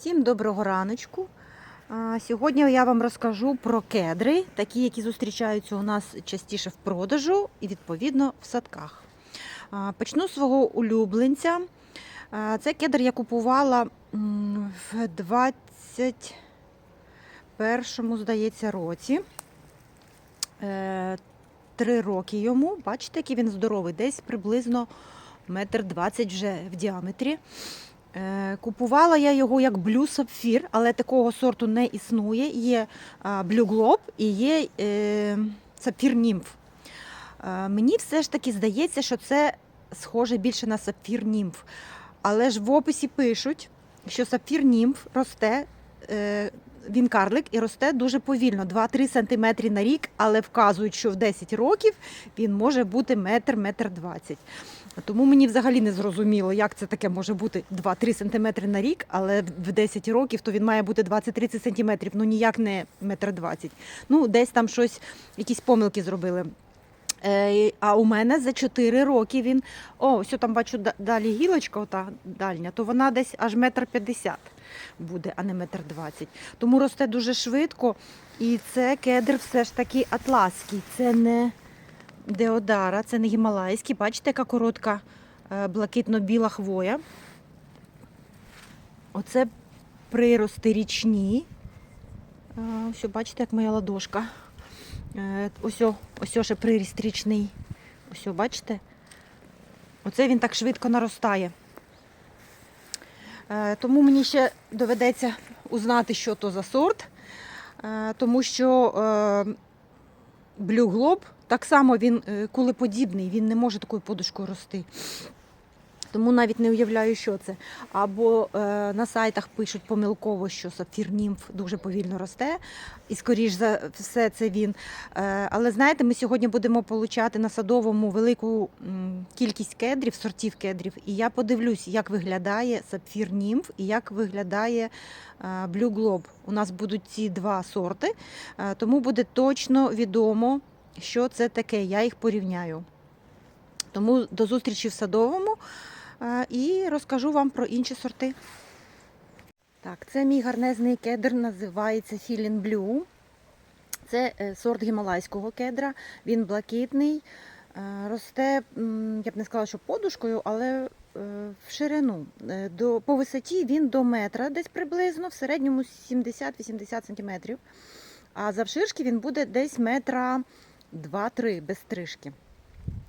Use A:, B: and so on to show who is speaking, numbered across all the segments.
A: Всім доброго раночку. Сьогодні я вам розкажу про кедри, такі, які зустрічаються у нас частіше в продажу і відповідно в садках. Почну з свого улюбленця. Це кедр я купувала в 21-му, здається, році. Е, Три роки йому. Бачите, який він здоровий, десь приблизно метр двадцять вже в діаметрі. Е, Купувала я його як Blue Sapphire, але такого сорту не існує. Є а, Blue Globe і є е, Sapphire Nymph. Е, Мені все ж таки здається, що це схоже більше на Sapphire Nymph. Але ж в описі пишуть, що Sapphire Nymph росте, е, він карлик і росте дуже повільно, 2-3 см на рік, але вказують, що в 10 років він може бути метр, метр 20. Тому мені взагалі не зрозуміло, як це таке може бути 2-3 см на рік, але в 10 років то він має бути 20-30 см, ну ніяк не метр 20. Ну, десь там щось, якісь помилки зробили. Е, А у мене за 4 роки він. О, ось там бачу далі гілочка, ота дальня, то вона десь аж метр 50 буде, а не метр 20. Тому росте дуже швидко. І це кедр все ж таки атласський. Це не Деодара, це не гімалайський. Бачите, яка коротка е, блакитно-біла хвоя. Оце прирости річні. Е, Ось, бачите, як моя ладошка. Е, Ось, ось ще приріст річний. Ось, бачите? Оце він так швидко наростає. Тому мені ще доведеться узнати, що то за сорт, тому що Globe так само він е, кулеподібний, він не може такою подушкою рости. Тому навіть не уявляю, що це. Або е, на сайтах пишуть помилково, що сапфір німф дуже повільно росте, і скоріш за все це він. Е, але знаєте, ми сьогодні будемо получати на садовому велику кількість кедрів, сортів кедрів. І я подивлюсь, як виглядає сапфір німф і як виглядає е, Blue Globe. У нас будуть ці два сорти, е, тому буде точно відомо, що це таке. Я їх порівняю. Тому до зустрічі в садовому е, і розкажу вам про інші сорти. Так, це мій гарнезний кедр, називається Feeling Blue. Це е, сорт гімалайського кедра. Він блакитний, е, росте, я б не сказала, що подушкою, але в ширину. По висоті він до метра, десь приблизно, в середньому 70-80 см. А завширшки він буде десь метра 2-3 без стрижки.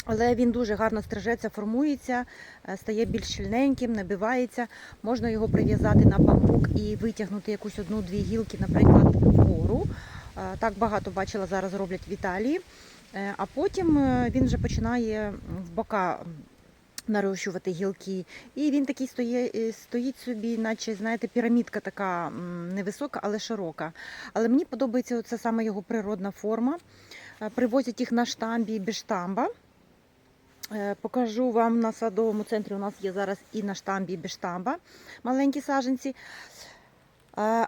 A: Але він дуже гарно стрижеться, формується, е, стає більш щільненьким, набивається. Можна його прив'язати на бамбук і витягнути якусь одну-дві гілки, наприклад, вгору. Е, Так багато бачила зараз роблять в Італії. Е, А потім він вже починає в бока нарощувати гілки. І він такий стоїть, стоїть собі, наче, знаєте, пірамідка така невисока, але широка. Але мені подобається це саме його природна форма. Е, Привозять їх на штамбі без штамба. Е, Покажу вам на садовому центрі. У нас є зараз і на штамбі, і без штамба маленькі саджанці. Е,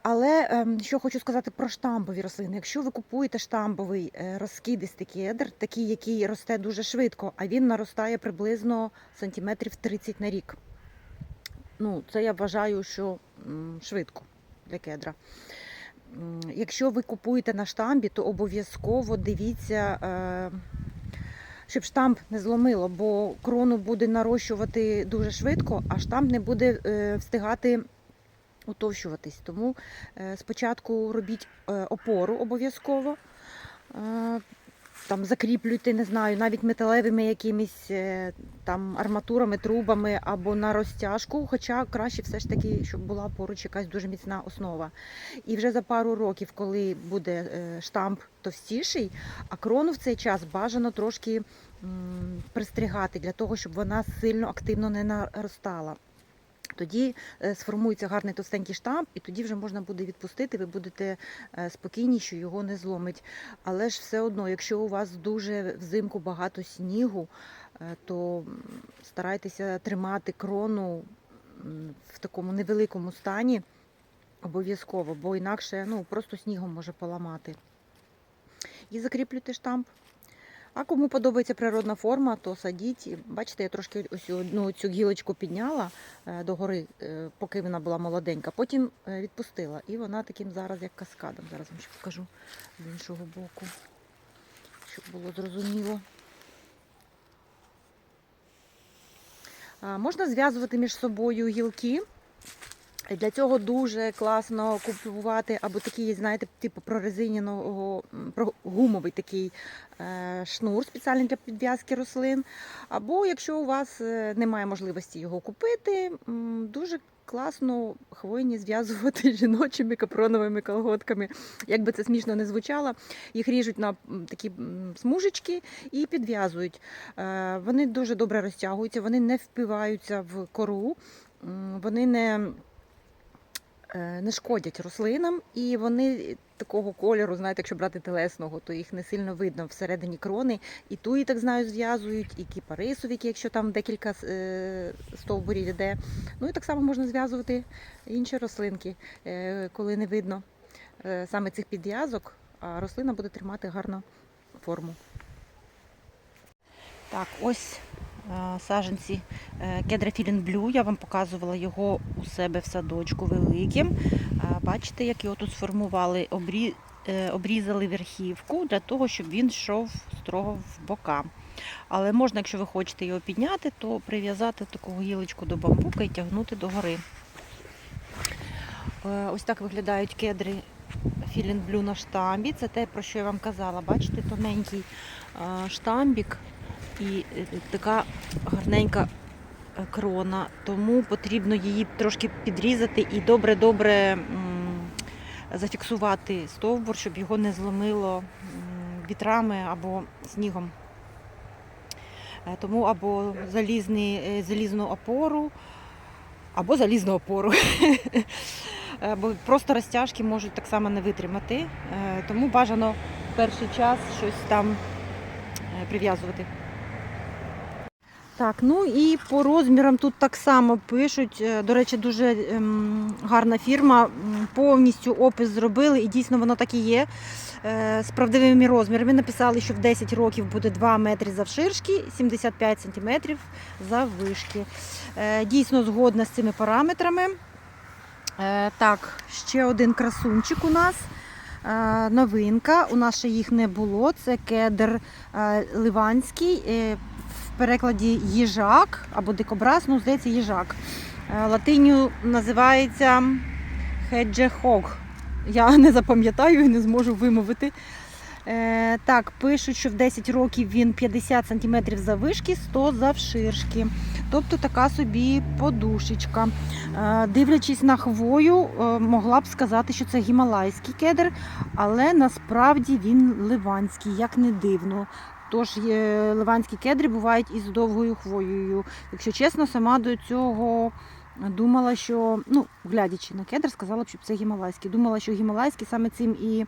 A: Але ем, що хочу сказати про штамбові рослини. Якщо ви купуєте штамбовий розкидистий кедр, такий, який росте дуже швидко, а він наростає приблизно сантиметрів 30 на рік. Ну, це я вважаю, що швидко для кедра. Якщо ви купуєте на штамбі, то обов'язково дивіться, е, щоб штамп не зломило, бо крону буде нарощувати дуже швидко, а штамп не буде е, встигати утовщуватись. Тому е, спочатку робіть опору обов'язково. Там закріплюйте, не знаю, навіть металевими якимись е, там арматурами, трубами або на розтяжку. Хоча краще все ж таки, щоб була поруч якась дуже міцна основа. І вже за пару років, коли буде е, штамп товстіший, а крону в цей час бажано трошки пристригати для того, щоб вона сильно активно не наростала. Тоді е, сформується гарний товстенький штамп, і тоді вже можна буде відпустити, ви будете е, спокійні, що його не зломить. Але ж все одно, якщо у вас дуже взимку багато снігу, е, то старайтеся тримати крону в такому невеликому стані обов'язково, бо інакше ну, просто снігом може поламати. І закріплюйте штамп. А кому подобається природна форма, то садіть. Бачите, я трошки ось одну цю гілочку підняла е, догори, е, поки вона була молоденька. Потім е, відпустила. І вона таким зараз як каскадом. Зараз вам ще покажу з іншого боку, щоб було зрозуміло. Можна зв'язувати між собою гілки. Для цього дуже класно купувати або такий, знаєте, типу прорезиняного, м, про- гумовий такий е, шнур спеціальний для підв'язки рослин. Або якщо у вас е, немає можливості його купити, дуже класно хвойні зв'язувати жіночими капроновими колготками. Як би це смішно не звучало, їх ріжуть на такі смужечки і підв'язують. Е, Вони дуже добре розтягуються, вони не впиваються в кору, вони не не шкодять рослинам, і вони такого кольору, знаєте, якщо брати телесного, то їх не сильно видно всередині крони. І туї, так знаю, зв'язують, і кіпарисовики, якщо там декілька е, стовбурів йде. Ну і так само можна зв'язувати інші рослинки, е, коли не видно е, саме цих підв'язок, а рослина буде тримати гарну форму. Так, ось е, саджанці е, кедра Блю. Я вам показувала його у себе в садочку великим. Е, Бачите, як його тут сформували, Обрі... обрізали верхівку для того, щоб він йшов строго в бока. Але можна, якщо ви хочете його підняти, то прив'язати таку гілочку до бамбука і тягнути догори. Ось так виглядають кедри Філін Блю на штамбі. Це те, про що я вам казала. Бачите, тоненький штамбік і е, така гарненька е, крона, тому потрібно її трошки підрізати і добре-добре зафіксувати стовбур, щоб його не зломило вітрами або снігом. Е, Тому або залізний, залізну опору, або залізну опору. Бо просто розтяжки можуть так само не витримати. Тому бажано перший час щось там прив'язувати. Так, ну і по розмірам тут так само пишуть. Е, До речі, дуже ем, гарна фірма. Повністю опис зробили, і дійсно воно так і є. Е, З правдивими розмірами написали, що в 10 років буде 2 метри завширшки, 75 сантиметрів заввишки. Е, Дійсно згодна з цими параметрами. Так, ще один красунчик у нас. Новинка. У нас ще їх не було. Це кедр ливанський. В перекладі їжак або дикобраз, ну, здається, їжак. Е, Латиню називається хеджехог. Я не запам'ятаю і не зможу вимовити. Е, так, пишуть, що в 10 років він 50 см завишки, 100 завширшки. Тобто така собі подушечка. Е, Дивлячись на хвою, е, могла б сказати, що це гімалайський кедр, але насправді він ливанський, як не дивно. Тож ливанські кедри бувають із довгою хвоєю. Якщо чесно, сама до цього думала, що, ну, глядячи на кедр, сказала б, що це гімалайський. Думала, що гімалайський саме цим і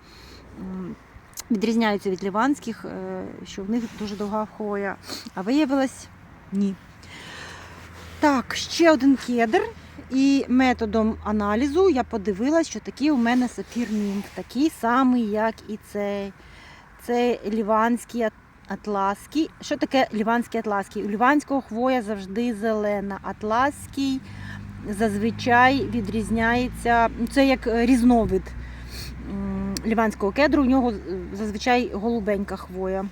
A: відрізняються від ліванських, е, що в них дуже довга хвоя. А виявилось ні. Так, ще один кедр. І методом аналізу я подивилась, що такий у мене сапфір німф, такий самий, як і цей. Це ліванський ат- атлаский. Що таке ліванський атлаский? У ліванського хвоя завжди зелена. Атлаский зазвичай відрізняється. ну, Це як е, різновид ліванського кедру. У нього зазвичай голубенька хвоя.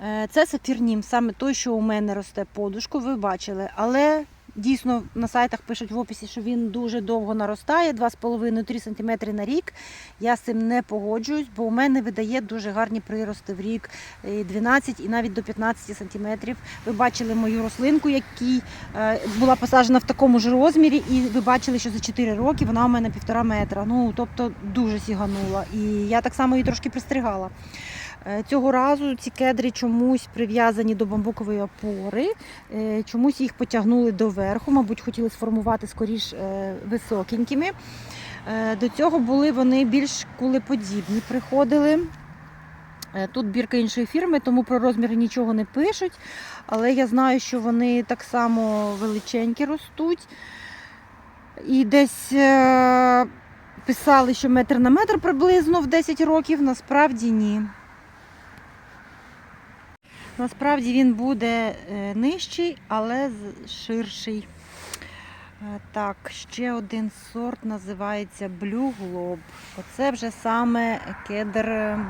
A: Е, Це сапфір німф, саме той, що у мене росте подушку, ви бачили. Але дійсно на сайтах пишуть в описі, що він дуже довго наростає, 2,5-3 см на рік. Я з цим не погоджуюсь, бо у мене видає дуже гарні прирости в рік 12 і навіть до 15 см. Ви бачили мою рослинку, який е, була посаджена в такому ж розмірі, і ви бачили, що за 4 роки вона у мене півтора метра. Ну тобто дуже сіганула. І я так само її трошки пристригала. Е, Цього разу ці кедри чомусь прив'язані до бамбукової опори, е, чомусь їх потягнули доверху, мабуть, хотіли сформувати скоріш е, високенькими. До цього були вони більш кулеподібні, приходили. Тут бірка іншої фірми, тому про розміри нічого не пишуть. Але я знаю, що вони так само величенькі ростуть. І десь писали, що метр на метр приблизно в 10 років, насправді ні. Насправді він буде е, нижчий, але ширший. Е, Так, ще один сорт називається Blue Globe. Оце вже саме кедр е,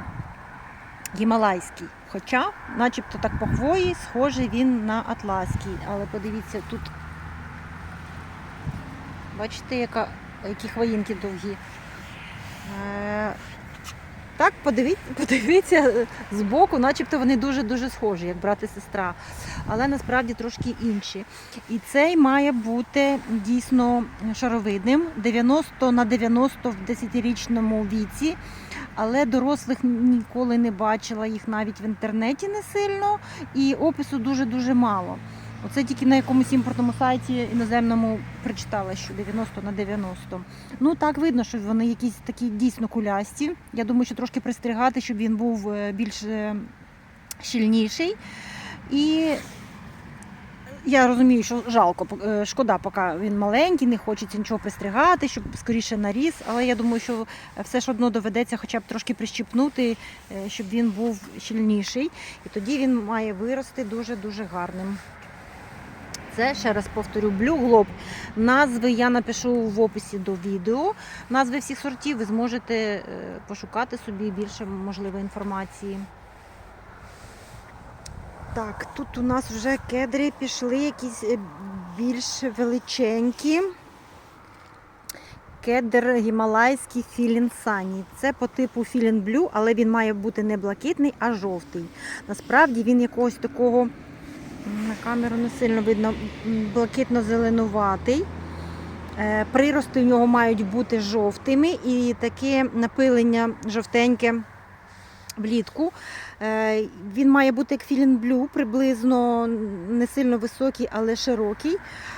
A: гімалайський. Хоча, начебто так по хвої, схожий він на атласький. Але подивіться, тут бачите, яка, які хвоїнки довгі. Так, подивіться, подивіться збоку, начебто вони дуже-дуже схожі, як брат і сестра. Але насправді трошки інші. І цей має бути дійсно шаровидним, 90 на 90 в 10-річному віці. Але дорослих ніколи не бачила їх навіть в інтернеті не сильно, і опису дуже-дуже мало. Оце тільки на якомусь імпортному сайті іноземному прочитала, що 90 на 90. Ну так видно, що вони якісь такі дійсно кулясті. Я думаю, що трошки пристригати, щоб він був е, більш е, щільніший. І я розумію, що жалко, е, шкода, поки він маленький, не хочеться нічого пристригати, щоб скоріше наріс. Але я думаю, що все ж одно доведеться хоча б трошки прищіпнути, щоб він був щільніший. І тоді він має вирости дуже-дуже гарним. Це ще раз повторю, Globe. Назви я напишу в описі до відео. Назви всіх сортів ви зможете е, пошукати собі більше можливо інформації. Так, тут у нас вже кедри пішли якісь е, більш величенькі. Кедр гімалайський філін сані. Це по типу філін блю, але він має бути не блакитний, а жовтий. Насправді він якогось такого на камеру не сильно видно, блакитно-зеленуватий. Е, Прирости в нього мають бути жовтими і таке напилення жовтеньке влітку. Е, Він має бути як філін блю, приблизно не сильно високий, але широкий.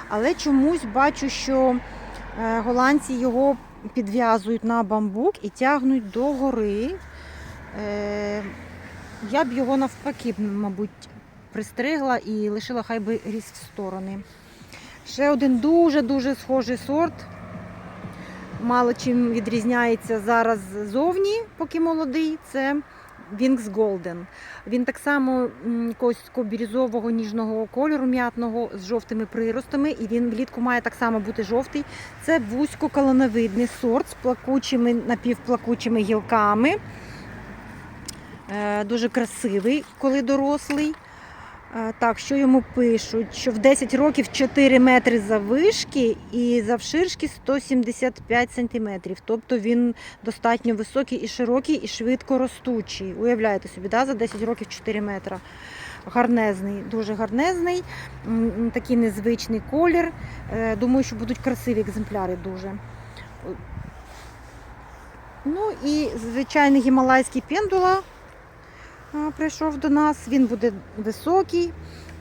A: Але чомусь бачу, що е, голландці його підв'язують на бамбук і тягнуть до гори. Я б його навпаки, мабуть, пристригла і лишила, хай би ріс в сторони. Ще один дуже-дуже схожий сорт. Мало чим відрізняється зараз зовні, поки молодий. Це Wings Golden. Він так само якогось бірюзового ніжного кольору м'ятного з жовтими приростами, і він влітку має так само бути жовтий. Це вузькоколоновидний сорт з плакучими напівплакучими гілками. Е, Дуже красивий, коли дорослий. Так, що йому пишуть? Що в 10 років 4 метри заввишки і завширшки 175 сантиметрів. Тобто він достатньо високий і широкий, і швидко ростучий. Уявляєте собі, да? за 10 років 4 метра. Гарнезний, дуже гарнезний, такий незвичний колір. Е, Думаю, що будуть красиві екземпляри дуже. Ну і звичайний гімалайський пендула прийшов до нас. Він буде високий.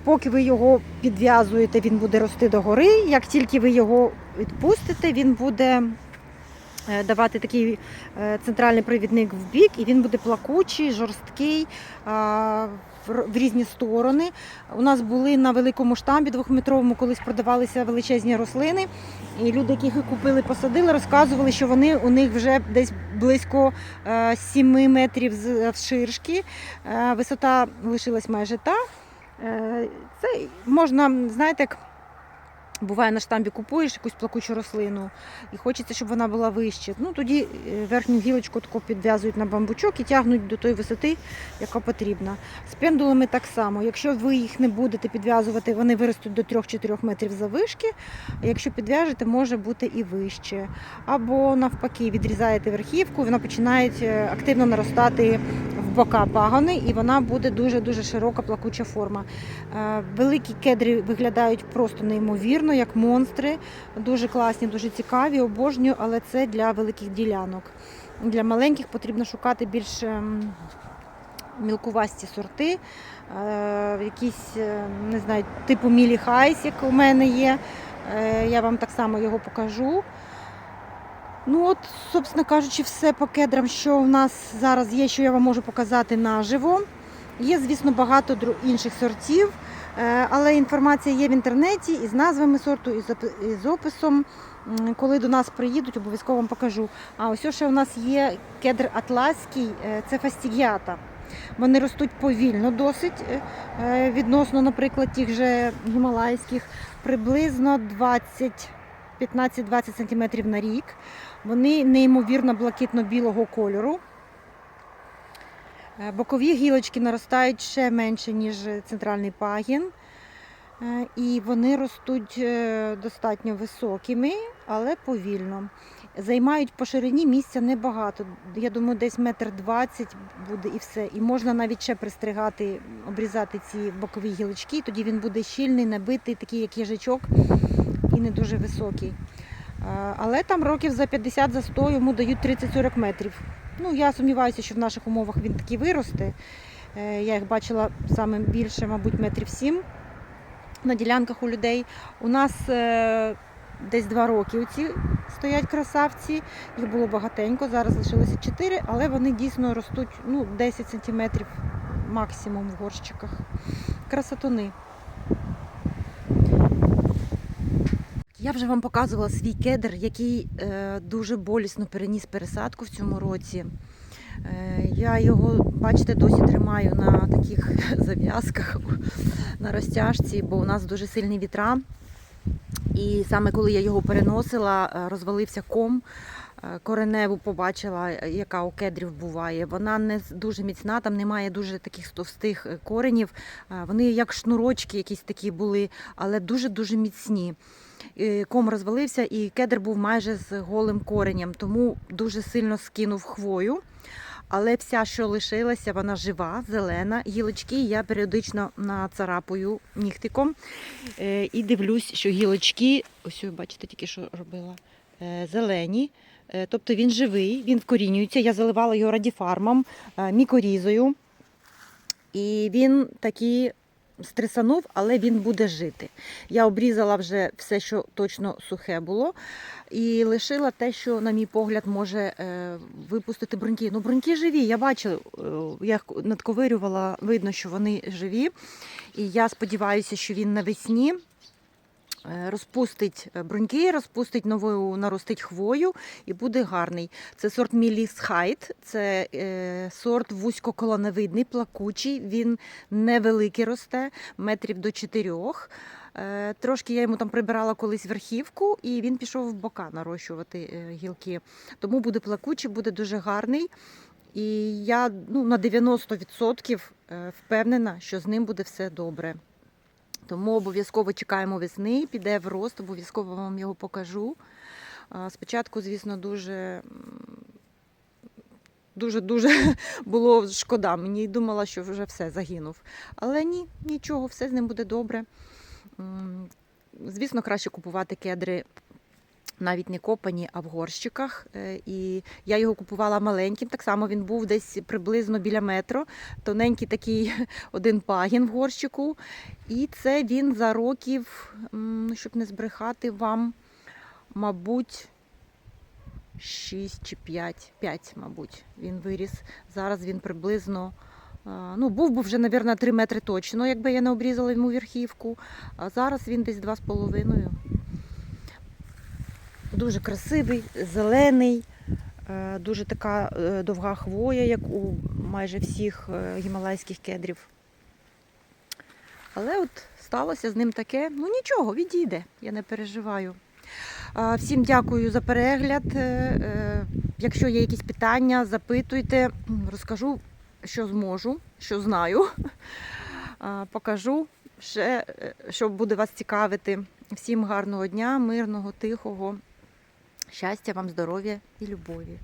A: Поки ви його підв'язуєте, він буде рости догори. Як тільки ви його відпустите, він буде давати такий е, центральний провідник в бік, і він буде плакучий, жорсткий в різні сторони. У нас були на великому штамбі двохметровому, колись продавалися величезні рослини. І люди, яких купили, посадили, розказували, що вони у них вже десь близько е, 7 метрів завширшки. Е, Висота лишилась майже та. Е, Це можна, знаєте, буває на штамбі купуєш якусь плакучу рослину і хочеться, щоб вона була вище. Ну тоді е, верхню гілочку таку підв'язують на бамбучок і тягнуть до тої висоти, яка потрібна. З пендулами так само. Якщо ви їх не будете підв'язувати, вони виростуть до 3-4 метрів завишки. А якщо підв'яжете, може бути і вище. Або навпаки, відрізаєте верхівку, вона починає е, активно наростати бока пагони, і вона буде дуже-дуже широка плакуча форма. Е, Великі кедри виглядають просто неймовірно, як монстри. Дуже класні, дуже цікаві, обожнюю, але це для великих ділянок. Для маленьких потрібно шукати більш ем, мілкувасті сорти, е, якісь, е, не знаю, типу Мілі Хайс, як у мене є. Я вам так само його покажу. Ну от, собственно кажучи, все по кедрам, що в нас зараз є, що я вам можу показати наживо. Є, звісно, багато інших сортів, е, але інформація є в інтернеті і з назвами сорту, і з описом. Коли до нас приїдуть, обов'язково вам покажу. А ось ще у нас є кедр атласький, е, це фастігіата. Вони ростуть повільно досить е, відносно, наприклад, тих же гімалайських, приблизно 20 15-20 см на рік. Вони неймовірно блакитно-білого кольору. Е, Бокові гілочки наростають ще менше, ніж центральний пагін. Е, І вони ростуть е, достатньо високими, але повільно. Займають по ширині місця небагато. Я думаю, десь метр двадцять буде і все. І можна навіть ще пристригати, обрізати ці бокові гілочки, тоді він буде щільний, набитий, такий як їжачок, і не дуже високий. Але там років за 50 за 100 йому дають 30-40 метрів. Ну, я сумніваюся, що в наших умовах він такий виросте. Е, Я їх бачила саме більше, мабуть, метрів 7 на ділянках у людей. У нас е, десь два роки оці стоять красавці. Їх було багатенько, зараз лишилося 4, але вони дійсно ростуть ну, 10 сантиметрів максимум в горщиках. Красотуни. Я вже вам показувала свій кедр, який е, дуже болісно переніс пересадку в цьому році. Е, я його, бачите, досі тримаю на таких зав'язках, на розтяжці, бо у нас дуже сильні вітра. І саме коли я його переносила, е, розвалився ком. Кореневу побачила, яка у кедрів буває. Вона не дуже міцна, там немає дуже таких товстих коренів. Вони як шнурочки якісь такі були, але дуже-дуже міцні. Е, Ком розвалився, і кедр був майже з голим коренем, тому дуже сильно скинув хвою. Але вся, що лишилася, вона жива, зелена. Гілочки я періодично нацарапую нігтиком е, і дивлюсь, що гілочки, ось ви бачите, тільки що робила, е, зелені. Тобто він живий, він вкорінюється. Я заливала його радіфармом, мікорізою. І він такий стресанув, але він буде жити. Я обрізала вже все, що точно сухе було, і лишила те, що, на мій погляд, може е, випустити бруньки. Ну, бруньки живі, я бачила, е, я надковирювала, видно, що вони живі. І я сподіваюся, що він навесні. Е, Розпустить бруньки, розпустить нову, наростить хвою і буде гарний. Це сорт Міліс Хайт, це е, сорт вузькоколоневидний, плакучий. Він невеликий росте, метрів до чотирьох. Е, Трошки я йому там прибирала колись верхівку, і він пішов в бока нарощувати е, гілки. Тому буде плакучий, буде дуже гарний. І я ну, на 90% е, впевнена, що з ним буде все добре. Тому обов'язково чекаємо весни, піде в рост, обов'язково вам його покажу. Спочатку, звісно, дуже. Дуже-дуже було шкода. Мені думала, що вже все загинув. Але ні, нічого, все з ним буде добре. Звісно, краще купувати кедри навіть не копані, а в горщиках. Е, І я його купувала маленьким. Так само він був десь приблизно біля метро. Тоненький такий один пагін в горщику. І це він за років, ну, щоб не збрехати вам, мабуть, 6 чи 5, 5, мабуть, він виріс. Зараз він приблизно. Ну, був би вже, мабуть, 3 метри точно, якби я не обрізала йому верхівку. А зараз він десь 2,5. Дуже красивий, зелений, е, дуже така е, довга хвоя, як у майже всіх е, гімалайських кедрів. Але от сталося з ним таке. Ну нічого, відійде, я не переживаю. Всім дякую за перегляд. Якщо є якісь питання, запитуйте, розкажу, що зможу, що знаю. Покажу ще, що буде вас цікавити. Всім гарного дня, мирного, тихого, щастя вам, здоров'я і любові.